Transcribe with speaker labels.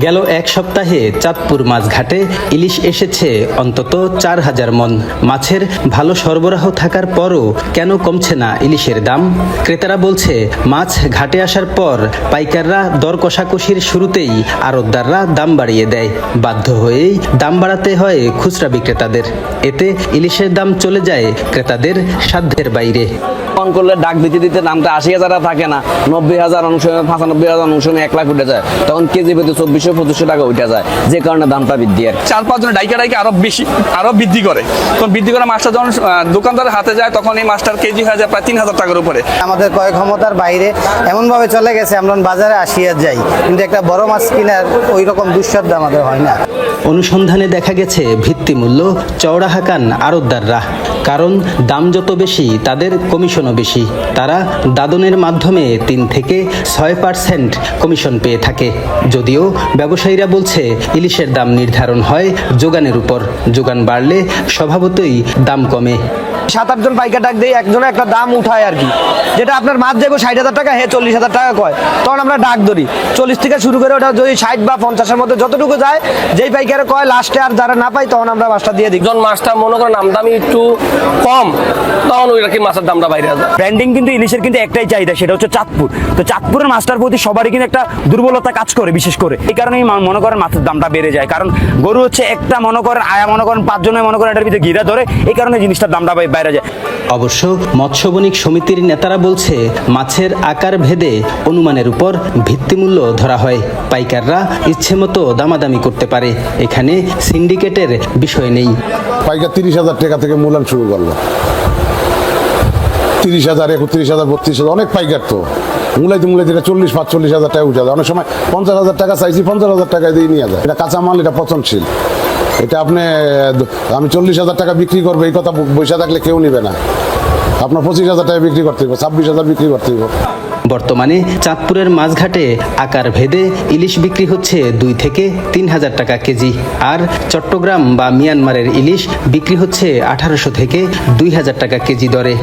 Speaker 1: গেল এক সপ্তাহে চাঁদপুর মাছঘাটে ইলিশ এসেছে, অন্তত চার হাজার মন। মাছের ভালো সরবরাহ থাকার পরও কেন কমছে না ইলিশের দাম? ক্রেতারা বলছে, মাছ ঘাটে আসার পর পাইকাররা দর কষাকষির শুরুতেই আড়তদাররা দাম বাড়িয়ে দেয়। বাধ্য হয়েই দাম বাড়াতে হয় খুচরা বিক্রেতাদের। এতে ইলিশের দাম চলে যায় ক্রেতাদের সাধ্যের বাইরে।
Speaker 2: ফোন করলে ডাক দিতে দিতে দামটা আশি হাজার থাকে না। নব্বই হাজার সময় পঁচানব্বই হাজার অনেক এক লাখ উঠে যায়। তখন কেজি প্রতি চব্বিশশো পঁচিশশো টাকা উঠে যায় যে কারণে দামটা বৃদ্ধি আর
Speaker 3: চার পাঁচজন ডাইকা ডাইকা আরও বেশি আরও বৃদ্ধি করে। তখন বৃদ্ধি করে মাছটা যখন দোকানদারের হাতে যায় তখন এই মাছটার কেজি হয়ে যায় প্রায় তিন হাজার টাকার উপরে।
Speaker 4: আমাদের ক্রয় ক্ষমতার বাইরে এমনভাবে চলে গেছে আমরা বাজারে আসিয়া যাই। কিন্তু একটা বড় মাছ কেনার ওই রকম দুঃসাধ্য আমাদের হয় না।
Speaker 1: অনুসন্ধানে দেখা গেছে ভিত্তিমূল্য চওড়া হাকান আড়তদাররা কারণ দাম যত বেশি, তাদের কমিশনও বেশি। তারা দাদনের মাধ্যমে তিন থেকে ছয় পার্সেন্ট কমিশন পেয়ে থাকে। যদিও ব্যবসায়ীরা বলছে, ইলিশের দাম নির্ধারণ হয় যোগানের উপর। যোগান বাড়লে স্বভাবতই দাম কমে।
Speaker 5: সাত আটজন পাইকার ডাক দিয়ে একজনে একটা দাম উঠায় আর কি। যেটা আপনার মাছ যাব ষাট হাজার টাকা হে চল্লিশ হাজার টাকা কয়। তখন আমরা ডাক ধরি। চল্লিশ থেকে শুরু করে ওটা যদি ষাট বা পঞ্চাশের মধ্যে যতটুকু যায় যেই পাইকারে কয় লাস্টে আর যারা না পাই তখন আমরা মাছটা দিয়ে দিই।
Speaker 6: যখন মাছটা মনে করেন আমদামি একটু কম তখন ওই আর কি মাছের দামটা বাইরে আসে।
Speaker 7: ব্র্যান্ডিং কিন্তু ইলিশের কিন্তু একটাই চাহিদা সেটা হচ্ছে চাঁদপুর। তো চাঁদপুরের মাছটার প্রতি সবারই কিন্তু একটা দুর্বলতা কাজ করে বিশেষ করে। এই কারণেই মা- মনে করেন মাছের দামটা বেড়ে যায়। কারণ গরু হচ্ছে একটা মনে করেন আয়া মনে করেন পাঁচজনে মনে করেন এটার ভিতরে ঘিরা ধরে এই কারণে জিনিসটার দামটা বাইরে যায়।
Speaker 1: অবশ্য মৎস্য বণিক সমিতির নেতারা বলছে, মাছের আকার ভেদে অনুমানের উপর ভিত্তিমূল্য ধরা হয়। পাইকাররা ইচ্ছে মতো দামাদামি করতে পারে। এখানে সিন্ডিকেটের বিষয় নেই।
Speaker 8: পাইকার তিরিশ হাজার টাকা থেকে মূল্যায়ন শুরু করল। তিরিশ হাজার, একত্রিশ হাজার, বত্রিশ হাজার, অনেক পাইকার তো। মূলাইতে মূলাইতে এটা চল্লিশ, পাঁচচল্লিশ হাজার টাকা উঠে যায় অনেক সময় পঞ্চাশ হাজার টাকা চাইছি, পঞ্চাশ হাজার টাকা দিয়ে নিয়ে যায়। এটা কাঁচামাল, এটা পচনশীল। এটা আপনি, আমি চল্লিশ হাজার টাকা বিক্রি করব, এই কথা বৈশা থাকলে কেউ নিবে না। আপনার পঁচিশ হাজার টাকা বিক্রি করতে হইব, ছাব্বিশ হাজার বিক্রি করতে হইব।
Speaker 1: বর্তমানে চাঁদপুরের মাঝঘাটে আকার ভেদে ইলিশ বিক্রি হচ্ছে দুই থেকে তিন হাজার টাকা কেজি। আর চট্টগ্রাম বা মিয়ানমারের ইলিশ বিক্রি হচ্ছে আঠারোশো থেকে দুই হাজার টাকা কেজি দরে।